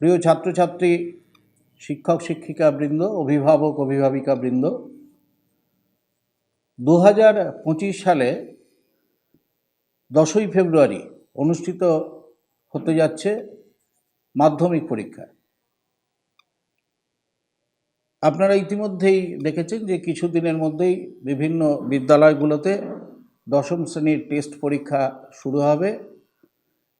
প্রিয় ছাত্রছাত্রী, শিক্ষক শিক্ষিকা বৃন্দ, অভিভাবক অভিভাবিকা বৃন্দ দু হাজার পঁচিশ সালে দশই ফেব্রুয়ারি অনুষ্ঠিত হতে যাচ্ছে মাধ্যমিক পরীক্ষা। আপনারা ইতিমধ্যেই দেখেছেন যে কিছুদিনের মধ্যেই বিভিন্ন বিদ্যালয়গুলোতে দশম শ্রেণির টেস্ট পরীক্ষা শুরু হবে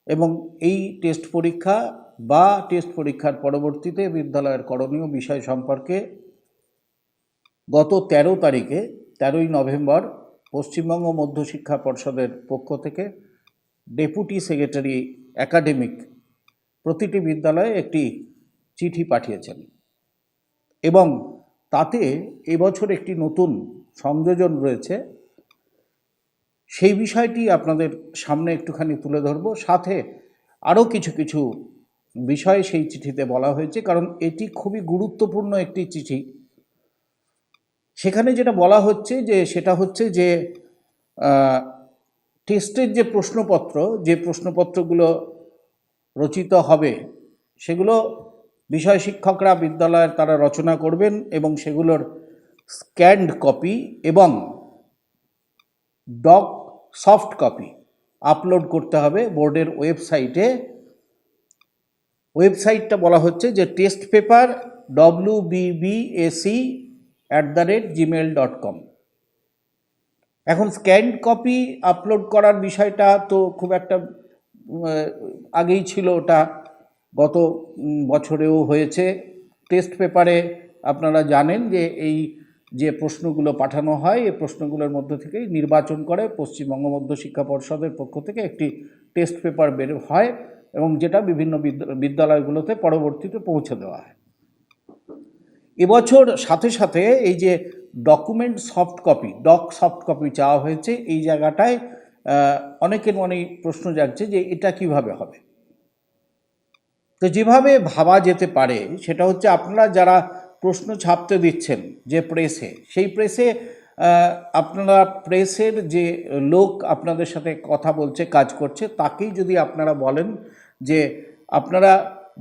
এবং এই টেস্ট পরীক্ষা বা টেস্ট পরীক্ষার পরবর্তীতে বিদ্যালয়ের করণীয় বিষয় সম্পর্কে গত তেরো তারিখে, তেরোই নভেম্বর, পশ্চিমবঙ্গ মধ্যশিক্ষা পর্ষদের পক্ষ থেকে ডেপুটি সেক্রেটারি একাডেমিক প্রতিটি বিদ্যালয়ে একটি চিঠি পাঠিয়েছেন এবং তাতে এবছর একটি নতুন সংযোজন রয়েছে। সেই বিষয়টি আপনাদের সামনে একটুখানি তুলে ধরব। সাথে আরও কিছু কিছু বিষয় সেই চিঠিতে বলা হয়েছে, কারণ এটি খুবই গুরুত্বপূর্ণ একটি চিঠি। সেখানে যেটা বলা হচ্ছে যে, সেটা হচ্ছে যে টেস্টের যে প্রশ্নপত্র, যে প্রশ্নপত্রগুলো রচিত হবে, সেগুলো বিষয় শিক্ষকরা বিদ্যালয়ের তারা রচনা করবেন এবং সেগুলোর স্ক্যান্ড কপি এবং ডক সফট কপি আপলোড করতে হবে বোর্ডের ওয়েবসাইটে ওয়েবসাইটটা বলা হচ্ছে যে test paper W BBSE at the rate Gmail dot com এখন স্ক্যান্ড কপি আপলোড করার বিষয়টা তো খুব একটা আগেই ছিল ওটা, গত বছরেও হয়েছে। টেস্ট পেপারে আপনারা জানেন যে এই যে প্রশ্নগুলো পাঠানো হয় এই প্রশ্নগুলোর মধ্যে থেকেই নির্বাচন করে। পশ্চিমবঙ্গ মধ্য শিক্ষা পর্ষদের পক্ষ থেকে একটি টেস্ট পেপার বের হয় এবং যেটা বিভিন্ন বিদ্যালয়গুলোতে পরবর্তীতে পৌঁছে দেওয়া হয়। এবছর সাথে সাথে এই যে document soft copy doc soft copy চাওয়া হয়েছে, এই জায়গাটায় অনেকের মনেই প্রশ্ন জাগছে যে এটা কীভাবে হবে? তো যেভাবে ভাবা যেতে পারে, সেটা হচ্ছে আপনারা যারা প্রশ্ন ছাপতে দিচ্ছেন যে প্রেসে। সেই প্রেসে আপনারা প্রেসের যে লোক আপনাদের সাথে কথা বলছে, কাজ করছে, তাকেই যদি আপনারা বলেন যে আপনারা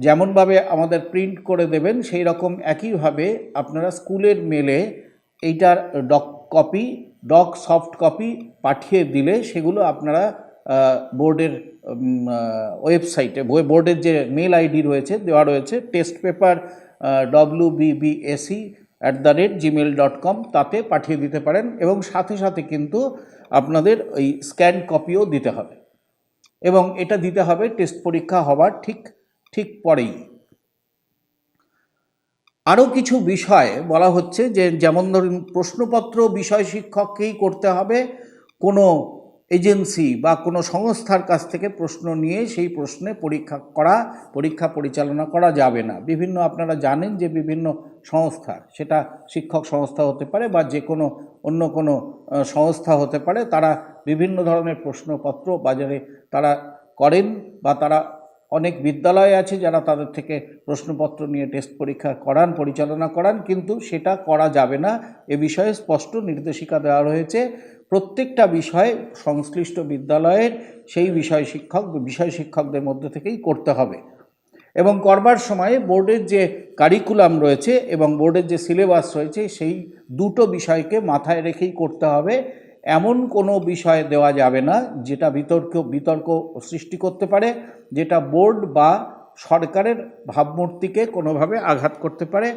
যেমনভাবে আমাদের প্রিন্ট করে দেবেন সেই রকম একইভাবে আপনারা স্কুলের মেলে এইটার doc copy, doc soft copy পাঠিয়ে দিলে সেগুলো আপনারা বোর্ডের ওয়েবসাইটে বোর্ডের যে মেল আইডি রয়েছে, দেওয়া রয়েছে, test paper W BBSE at the rate Gmail dot com তাতে পাঠিয়ে দিতে পারেন এবং সাথে সাথে কিন্তু আপনাদের ওই স্ক্যান কপিও দিতে হবে। এবং এটা দিতে হবে টেস্ট পরীক্ষা হবার ঠিক ঠিক পরেই। আরও কিছু বিষয় বলা হচ্ছে যে, যেমন ধরুন প্রশ্নপত্র বিষয় শিক্ষককেই করতে হবে, কোনো এজেন্সি বা কোনো সংস্থার কাছ থেকে প্রশ্ন নিয়ে সেই প্রশ্নে পরীক্ষা করা, পরীক্ষা পরিচালনা করা যাবে না। বিভিন্ন আপনারা জানেন যে বিভিন্ন সংস্থা, সেটা শিক্ষক সংস্থা হতে পারে বা যে কোনো অন্য কোনো সংস্থা হতে পারে, তারা বিভিন্ন ধরনের প্রশ্নপত্র বাজারে তারা করেন বা তারা অনেক বিদ্যালয় আছে যারা তাদের থেকে প্রশ্নপত্র নিয়ে টেস্ট পরীক্ষা করান, পরিচালনা করান, কিন্তু সেটা করা যাবে না। এ বিষয়ে স্পষ্ট নির্দেশিকা দেওয়া রয়েছে। প্রত্যেকটা বিষয় সংশ্লিষ্ট বিদ্যালয়ের সেই বিষয় শিক্ষক, বিষয় শিক্ষকদের মধ্যে থেকেই করতে হবে। এবং করবার সময়ে বোর্ডের যে কারিকুলাম রয়েছে এবং বোর্ডের যে সিলেবাস রয়েছে, সেই দুটো বিষয়কে মাথায় রেখেই করতে হবে। এমন কোনো বিষয় দেওয়া যাবে না যেটা বিতর্ক বিতর্ক সৃষ্টি করতে পারে, যেটা বোর্ড বা সরকারের ভাবমূর্তিকে কোনোভাবে আঘাত করতে পারে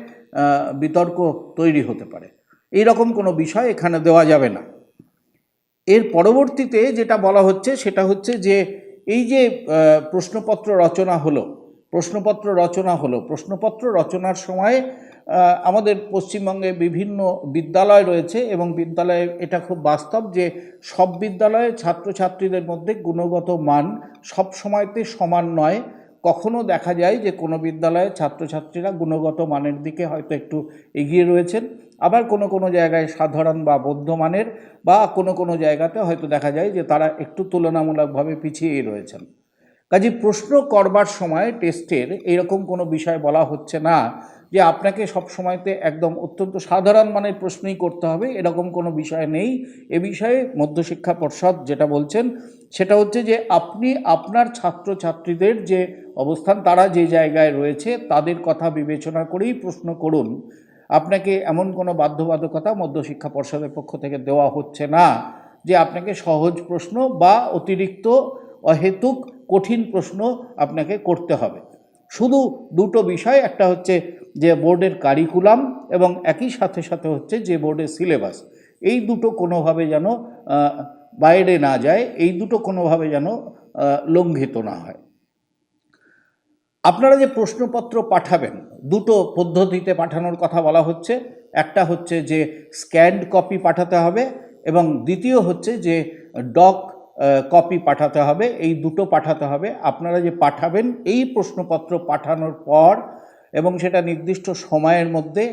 বিতর্ক তৈরি হতে পারে। এই রকম কোনো বিষয় এখানে দেওয়া যাবে না। এর পরবর্তীতে যেটা বলা হচ্ছে সেটা হচ্ছে যে এই যে প্রশ্নপত্র রচনা হলো, প্রশ্নপত্র রচনা হলো, প্রশ্নপত্র রচনার সময় আমাদের পশ্চিমবঙ্গে বিভিন্ন বিদ্যালয় রয়েছে এবং বিদ্যালয়ে এটা খুব বাস্তব যে সব বিদ্যালয়ে ছাত্রছাত্রীদের মধ্যে গুণগত মান সব সময়তে সমান নয়। কখনো দেখা যায় যে কোনো বিদ্যালয়ে ছাত্রছাত্রীরা গুণগত মানের দিকে হয়তো একটু এগিয়ে রয়েছেন। আবার কোনো কোনো জায়গায় সাধারণ বা বৌদ্ধমানের বা কোনো কোনো জায়গাতে হয়তো দেখা যায় যে তারা একটু তুলনামূলকভাবে পিছিয়ে রয়েছেন। কাজে প্রশ্ন করবার সময় টেস্টের এরকম কোনো বিষয় বলা হচ্ছে না যে আপনাকে সব সময়তে একদম অত্যন্ত সাধারণ মানের প্রশ্নই করতে হবে, এরকম কোনো বিষয় নেই। এ বিষয়ে মধ্যশিক্ষা পর্ষদ যেটা বলছেন, সেটা হচ্ছে যে আপনি আপনার ছাত্রছাত্রীদের যে অবস্থান, তারা যে জায়গায় রয়েছে, তাদের কথা বিবেচনা করেই প্রশ্ন করুন। আপনাকে এমন কোনো বাধ্যবাধকতা মধ্যশিক্ষা পর্ষদের পক্ষ থেকে দেওয়া হচ্ছে না যে আপনাকে সহজ প্রশ্ন বা অতিরিক্ত অহেতুক কঠিন প্রশ্ন আপনাকে করতে হবে। শুধু দুটো বিষয়, একটা হচ্ছে যে বোর্ডের কারিকুলাম এবং একই সাথে সাথে হচ্ছে যে বোর্ডের সিলেবাস এই দুটো কোনোভাবে যেন বাইরে না যায়, এই দুটো কোনোভাবে যেন লঙ্ঘিত না হয়। আপনারা যে প্রশ্নপত্র পাঠাবেন, দুটো পদ্ধতিতে পাঠানোর কথা বলা হচ্ছে। একটা হচ্ছে যে স্ক্যান্ড কপি পাঠাতে হবে এবং দ্বিতীয় হচ্ছে যে ডক কপি পাঠাতে হবে। এই দুটো পাঠাতে হবে। আপনারা যে পাঠাবেন, এই প্রশ্নপত্র পাঠানোর পর এবং সেটা নির্দিষ্ট সময়ের মধ্যে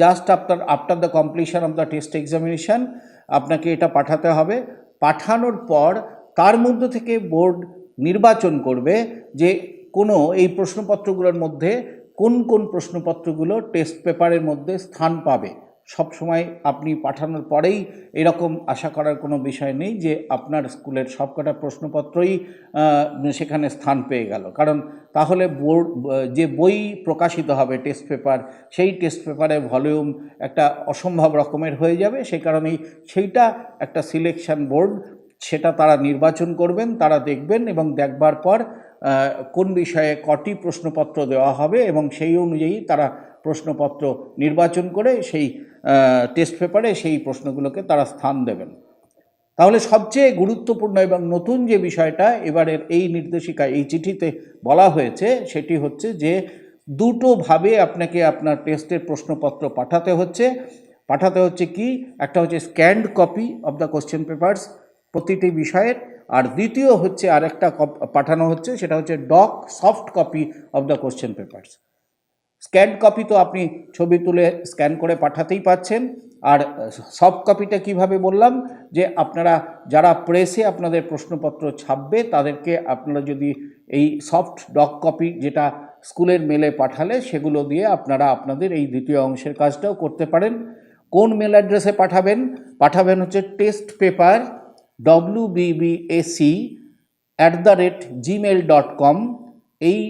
just after after the completion of the test examination আপনাকে এটা পাঠাতে হবে। পাঠানোর পর তার মধ্যে থেকে বোর্ড নির্বাচন করবে যে কোনো এই প্রশ্নপত্রগুলোর মধ্যে কোন কোন প্রশ্নপত্রগুলো টেস্ট পেপারের মধ্যে স্থান পাবে। সব সময় আপনি পাঠানোর পরেই এরকম আশা করার কোনো বিষয় নেই যে আপনার স্কুলের সবকটা প্রশ্নপত্রই সেখানে স্থান পেয়ে গেল। কারণ তাহলে বোর্ড, যে বই প্রকাশিত হবে টেস্ট পেপার, সেই টেস্ট পেপারের ভলিউম একটা অসম্ভব রকমের হয়ে যাবে। সেই কারণেই সেইটা একটা সিলেকশন বোর্ড, সেটা তারা নির্বাচন করবেন, তারা দেখবেন এবং দেখবার পর কোন বিষয়ে কটি প্রশ্নপত্র দেওয়া হবে এবং সেই অনুযায়ী তারা প্রশ্নপত্র নির্বাচন করে সেই টেস্ট পেপারে সেই প্রশ্নগুলোকে তারা স্থান দেবেন। তাহলে সবচেয়ে গুরুত্বপূর্ণ এবং নতুন যে বিষয়টা এবারের এই নির্দেশিকা, এই চিঠিতে বলা হয়েছে, সেটি হচ্ছে যে দুটোভাবে আপনাকে আপনার টেস্টের প্রশ্নপত্র পাঠাতে হচ্ছে। পাঠাতে হচ্ছে কি? একটা হচ্ছে scanned copy of the question papers প্রতিটি বিষয়ের, আর দ্বিতীয় হচ্ছে আরেকটা পাঠানো হচ্ছে, সেটা হচ্ছে doc soft copy of the question papers scan copy তো আপনি ছবি তুলে স্ক্যান করে পাঠাতেই পাচ্ছেন। আর সফট কপিটা কীভাবে বললাম যে আপনারা যারা প্রেসে আপনাদের প্রশ্নপত্র ছাপবে, তাদেরকে আপনারা যদি এই সফট ডক কপি যেটা স্কুলের মেলে পাঠালে, সেগুলো দিয়ে আপনারা আপনাদের এই দ্বিতীয় অংশের কাজটাও করতে পারেন। কোন মেল অ্যাড্রেসে পাঠাবেন? পাঠাবেন হচ্ছে test paper W BBSE at the rate Gmail dot com. এই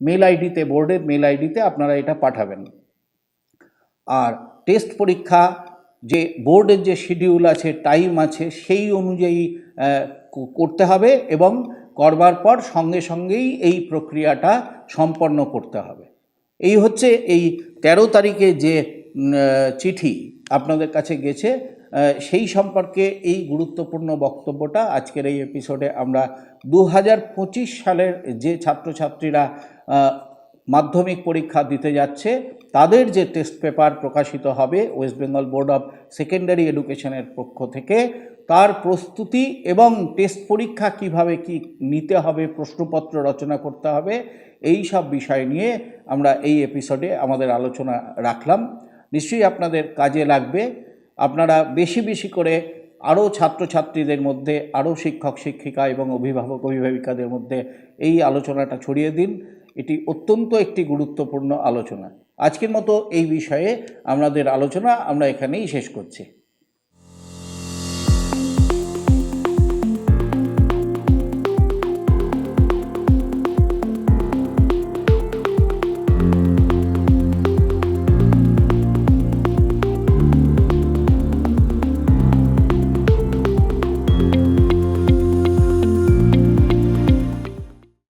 মেল আইডিতে বোর্ডের মেল আইডিতে আপনারা এটা পাঠাবেন। আর টেস্ট পরীক্ষা, যে বোর্ডের যে শিডিউল আছে, টাইম আছে, সেই অনুযায়ী করতে হবে এবং করবার পর সঙ্গে সঙ্গেই এই প্রক্রিয়াটা সম্পন্ন করতে হবে। এই হচ্ছে এই তেরো তারিখে যে চিঠি আপনাদের কাছে গেছে সেই সম্পর্কে এই গুরুত্বপূর্ণ বক্তব্যটা আজকের এই এপিসোডে আমরা দু হাজার পঁচিশ সালের যে ছাত্রছাত্রীরা মাধ্যমিক পরীক্ষা দিতে যাচ্ছে। তাদের যে টেস্ট পেপার প্রকাশিত হবে West Bengal board of secondary এডুকেশনের পক্ষ থেকে, তার প্রস্তুতি এবং টেস্ট পরীক্ষা কীভাবে কি নিতে হবে, প্রশ্নপত্র রচনা করতে হবে, এই সব বিষয় নিয়ে আমরা এই এপিসোডে আমাদের আলোচনা রাখলাম। নিশ্চয়ই আপনাদের কাজে লাগবে। আপনারা বেশি বেশি করে আরও ছাত্রছাত্রীদের মধ্যে, আরও শিক্ষক শিক্ষিকা এবং অভিভাবক অভিভাবিকাদের মধ্যে এই আলোচনাটা ছড়িয়ে দিন। এটি অত্যন্ত একটি গুরুত্বপূর্ণ আলোচনা। আজকের মতো এই বিষয়ে আমাদের আলোচনা আমরা এখানেই শেষ করছি।